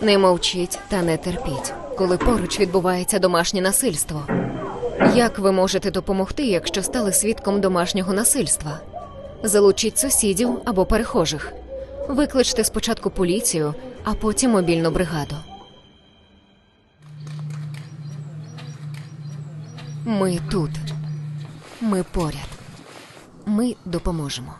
Не мовчіть та не терпіть, коли поруч відбувається домашнє насильство. Як ви можете допомогти, якщо стали свідком домашнього насильства? Залучіть сусідів або перехожих. Викличте спочатку поліцію, а потім мобільну бригаду. Ми тут. Ми поряд. Ми допоможемо.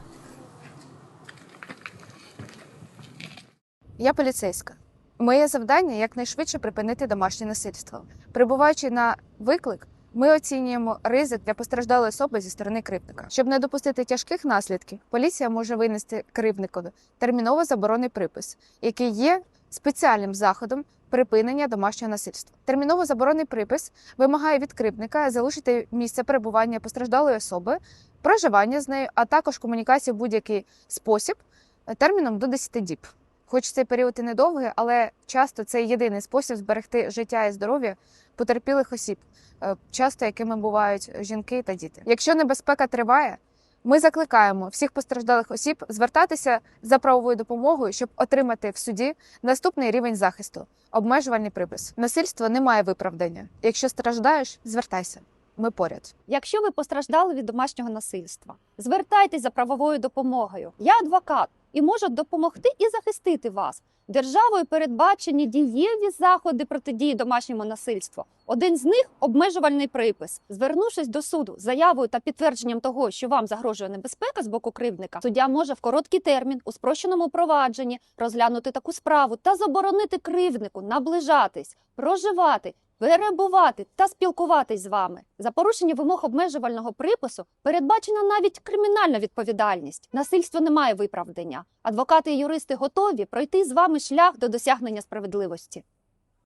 Я поліцейська. Моє завдання якнайшвидше припинити домашнє насильство. Прибуваючи на виклик, ми оцінюємо ризик для постраждалої особи зі сторони кривдника. Щоб не допустити тяжких наслідків, поліція може винести кривдникові терміново заборонний припис, який є спеціальним заходом припинення домашнього насильства. Терміново заборонний припис вимагає від кривдника залишити місце перебування постраждалої особи, проживання з нею, а також комунікацію в будь-який спосіб терміном до 10 діб. Хоч цей період і недовгий, але часто це єдиний спосіб зберегти життя і здоров'я потерпілих осіб, е, часто якими бувають жінки та діти. Якщо небезпека триває, ми закликаємо всіх постраждалих осіб звертатися за правовою допомогою, щоб отримати в суді наступний рівень захисту обмежувальний припис. Насильство не має виправдання. Якщо страждаєш, звертайся. Ми поряд. Якщо ви постраждали від домашнього насильства, звертайтесь за правовою допомогою. Я адвокат і можу допомогти і захистити вас. Державою передбачені дієві заходи протидії домашньому насильству. Один з них обмежувальний припис. Звернувшись до суду заявою та підтвердженням того, що вам загрожує небезпека з боку кривдника, суддя може в короткий термін у спрощеному провадженні розглянути таку справу та заборонити кривднику наближатись, проживати перебувати та спілкуватись з вами. За порушення вимог обмежувального припису передбачена навіть кримінальна відповідальність. Насильство не має виправдання. Адвокати і юристи готові пройти з вами шлях до досягнення справедливості.